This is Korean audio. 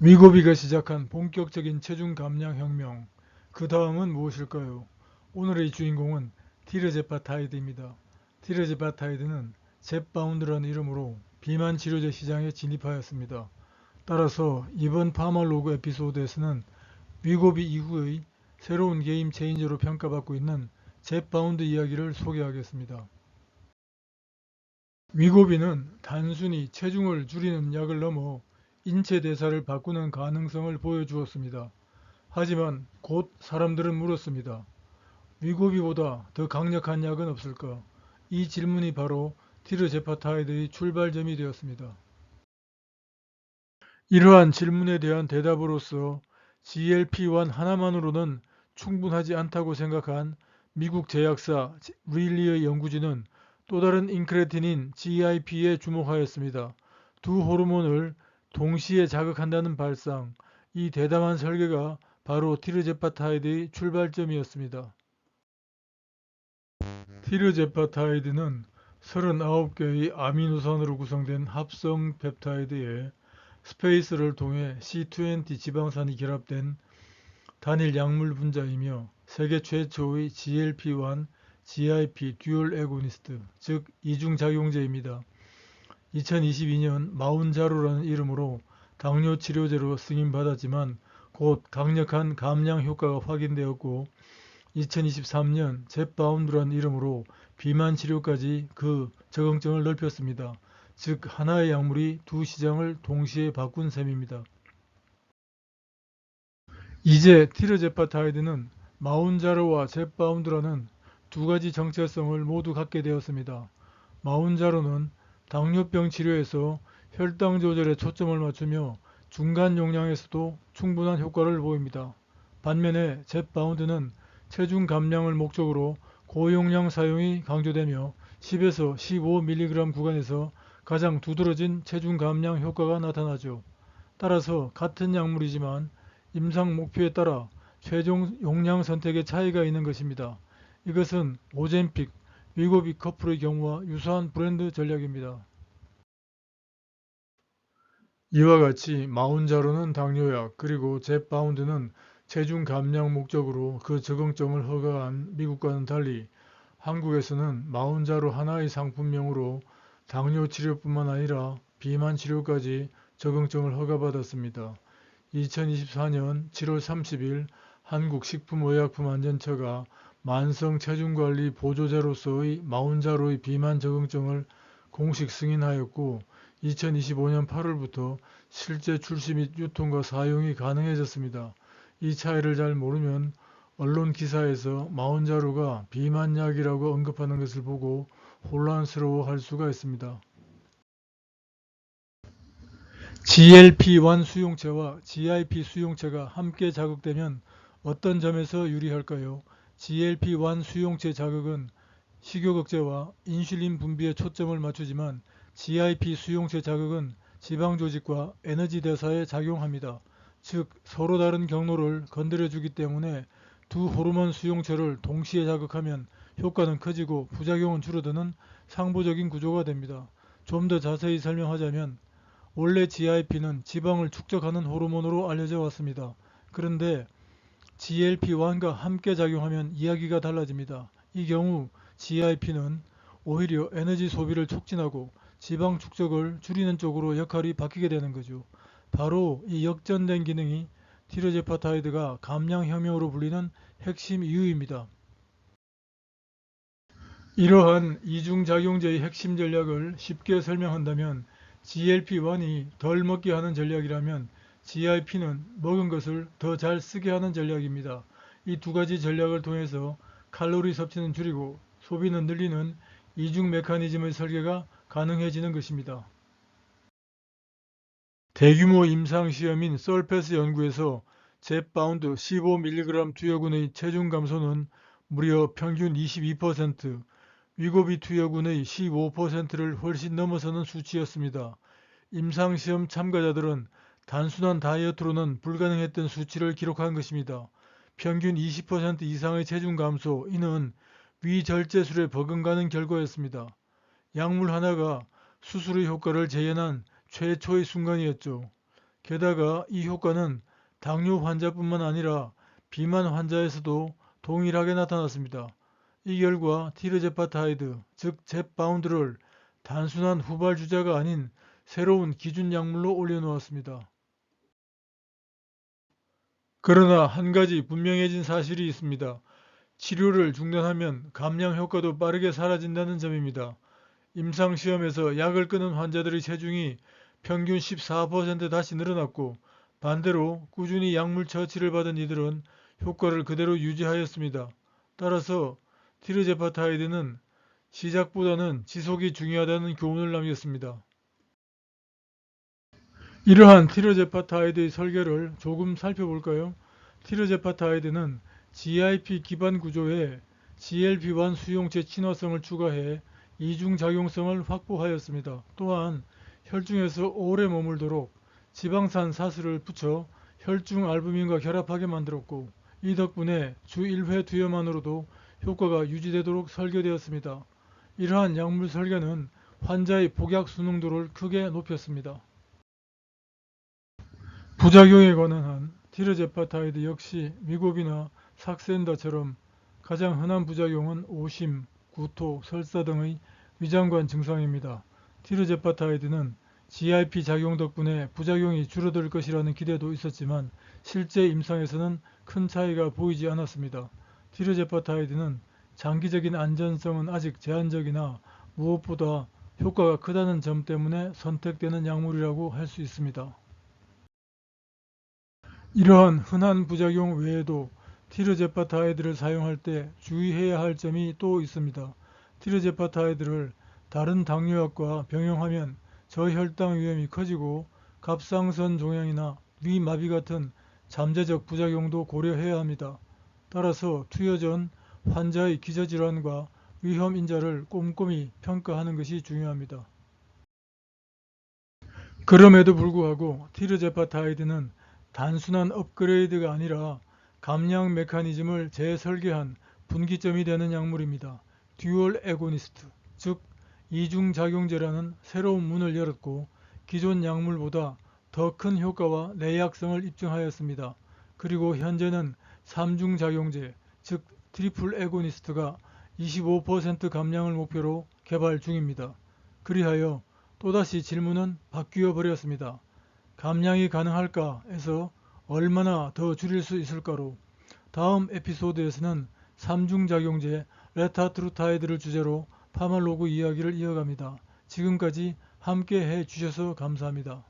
위고비가 시작한 본격적인 체중 감량 혁명. 그 다음은 무엇일까요? 오늘의 주인공은 티르제파타이드입니다. 티르제파타이드는 잽바운드라는 이름으로 비만 치료제 시장에 진입하였습니다. 따라서 이번 파마로그 에피소드에서는 위고비 이후의 새로운 게임 체인저로 평가받고 있는 잽바운드 이야기를 소개하겠습니다. 위고비는 단순히 체중을 줄이는 약을 넘어 인체 대사를 바꾸는 가능성을 보여주었습니다. 하지만 곧 사람들은 물었습니다. 위고비보다 더 강력한 약은 없을까? 이 질문이 바로 티르제파타이드의 출발점이 되었습니다. 이러한 질문에 대한 대답으로서 GLP-1 하나만으로는 충분하지 않다고 생각한 미국 제약사 릴리의 연구진은 또 다른 인크레틴인 GIP에 주목하였습니다. 두 호르몬을 동시에 자극한다는 발상, 이 대담한 설계가 바로 티르제파타이드의 출발점이었습니다. 티르제파타이드는 39개의 아미노산으로 구성된 합성 펩타이드에 스페이스를 통해 C20 지방산이 결합된 단일 약물 분자이며 세계 최초의 GLP-1 GIP 듀얼 에고니스트, 즉 이중작용제입니다. 2022년 마운자로라는 이름으로 당뇨 치료제로 승인받았지만 곧 강력한 감량 효과가 확인되었고 2023년 잽바운드라는 이름으로 비만 치료까지 그 적응증을 넓혔습니다. 즉 하나의 약물이 두 시장을 동시에 바꾼 셈입니다. 이제 티르제파타이드는 마운자로와 잽바운드라는 두 가지 정체성을 모두 갖게 되었습니다. 마운자로는 당뇨병 치료에서 혈당 조절에 초점을 맞추며 중간 용량에서도 충분한 효과를 보입니다. 반면에 잽바운드는 체중 감량을 목적으로 고용량 사용이 강조되며 10에서 15mg 구간에서 가장 두드러진 체중 감량 효과가 나타나죠. 따라서 같은 약물이지만 임상 목표에 따라 최종 용량 선택의 차이가 있는 것입니다. 이것은 오젠픽, 위고비 커플의 경우와 유사한 브랜드 전략입니다. 이와 같이 마운자로는 당뇨약 그리고 잽바운드는 체중 감량 목적으로 그 적응점을 허가한 미국과는 달리 한국에서는 마운자로 하나의 상품명으로 당뇨 치료뿐만 아니라 비만 치료까지 적응증을 허가받았습니다. 2024년 7월 30일 한국식품의약품안전처가 만성 체중관리 보조제로서의 마운자로의 비만 적응증을 공식 승인하였고 2025년 8월부터 실제 출시 및 유통과 사용이 가능해졌습니다. 이 차이를 잘 모르면 언론 기사에서 마운자로가 비만약이라고 언급하는 것을 보고 혼란스러워 할 수가 있습니다. GLP-1 수용체와 GIP 수용체가 함께 자극되면 어떤 점에서 유리할까요? GLP-1 수용체 자극은 식욕 억제와 인슐린 분비에 초점을 맞추지만 GIP 수용체 자극은 지방 조직과 에너지 대사에 작용합니다. 즉 서로 다른 경로를 건드려 주기 때문에 두 호르몬 수용체를 동시에 자극하면 효과는 커지고 부작용은 줄어드는 상부적인 구조가 됩니다. 좀 더 자세히 설명하자면 원래 GIP는 지방을 축적하는 호르몬으로 알려져 왔습니다. 그런데 GLP-1과 함께 작용하면 이야기가 달라집니다. 이 경우 GIP는 오히려 에너지 소비를 촉진하고 지방 축적을 줄이는 쪽으로 역할이 바뀌게 되는 거죠. 바로 이 역전된 기능이 티르제파타이드가 감량혁명으로 불리는 핵심 이유입니다. 이러한 이중작용제의 핵심 전략을 쉽게 설명한다면 GLP-1이 덜 먹게 하는 전략이라면 GIP는 먹은 것을 더 잘 쓰게 하는 전략입니다. 이 두 가지 전략을 통해서 칼로리 섭취는 줄이고 소비는 늘리는 이중 메커니즘의 설계가 가능해지는 것입니다. 대규모 임상시험인 썰패스 연구에서 잽바운드 15mg 투여군의 체중 감소는 무려 평균 22%, 위고비 투여군의 15%를 훨씬 넘어서는 수치였습니다. 임상시험 참가자들은 단순한 다이어트로는 불가능했던 수치를 기록한 것입니다. 평균 20% 이상의 체중 감소, 이는 위절제술에 버금가는 결과였습니다. 약물 하나가 수술의 효과를 재현한 최초의 순간이었죠. 게다가 이 효과는 당뇨 환자뿐만 아니라 비만 환자에서도 동일하게 나타났습니다. 이 결과 티르제파타이드, 즉 잽바운드를 단순한 후발주자가 아닌 새로운 기준 약물로 올려놓았습니다. 그러나 한 가지 분명해진 사실이 있습니다. 치료를 중단하면 감량 효과도 빠르게 사라진다는 점입니다. 임상시험에서 약을 끊은 환자들의 체중이 평균 14% 다시 늘어났고 반대로 꾸준히 약물 처치를 받은 이들은 효과를 그대로 유지하였습니다. 따라서 티르제파타이드는 시작보다는 지속이 중요하다는 교훈을 남겼습니다. 이러한 티르제파타이드의 설계를 조금 살펴볼까요? 티르제파타이드는 GIP 기반 구조에 GLP-1 수용체 친화성을 추가해 이중작용성을 확보하였습니다. 또한 혈중에서 오래 머물도록 지방산 사슬을 붙여 혈중 알부민과 결합하게 만들었고 이 덕분에 주 1회 투여만으로도 효과가 유지되도록 설계되었습니다. 이러한 약물 설계는 환자의 복약 순응도를 크게 높였습니다. 부작용에 관한 한 티르제파타이드 역시 미국이나 삭센다처럼 가장 흔한 부작용은 오심, 구토, 설사 등의 위장관 증상입니다. 티르제파타이드는 GIP 작용 덕분에 부작용이 줄어들 것이라는 기대도 있었지만 실제 임상에서는 큰 차이가 보이지 않았습니다. 티르제파타이드는 장기적인 안전성은 아직 제한적이나 무엇보다 효과가 크다는 점 때문에 선택되는 약물이라고 할 수 있습니다. 이러한 흔한 부작용 외에도 티르제파타이드를 사용할 때 주의해야 할 점이 또 있습니다. 티르제파타이드를 다른 당뇨약과 병용하면 저혈당 위험이 커지고 갑상선 종양이나 위마비 같은 잠재적 부작용도 고려해야 합니다. 따라서 투여 전 환자의 기저질환과 위험 인자를 꼼꼼히 평가하는 것이 중요합니다. 그럼에도 불구하고 티르제파타이드는 단순한 업그레이드가 아니라 감량 메커니즘을 재설계한 분기점이 되는 약물입니다. 듀얼 에고니스트, 즉 이중작용제라는 새로운 문을 열었고 기존 약물보다 더 큰 효과와 내약성을 입증하였습니다. 그리고 현재는 삼중작용제, 즉 트리플 에고니스트가 25% 감량을 목표로 개발 중입니다. 그리하여 또다시 질문은 바뀌어 버렸습니다. 감량이 가능할까에서 얼마나 더 줄일 수 있을까로 다음 에피소드에서는 삼중작용제 레타트루타이드를 주제로 파말로그 이야기를 이어갑니다. 지금까지 함께 해 주셔서 감사합니다.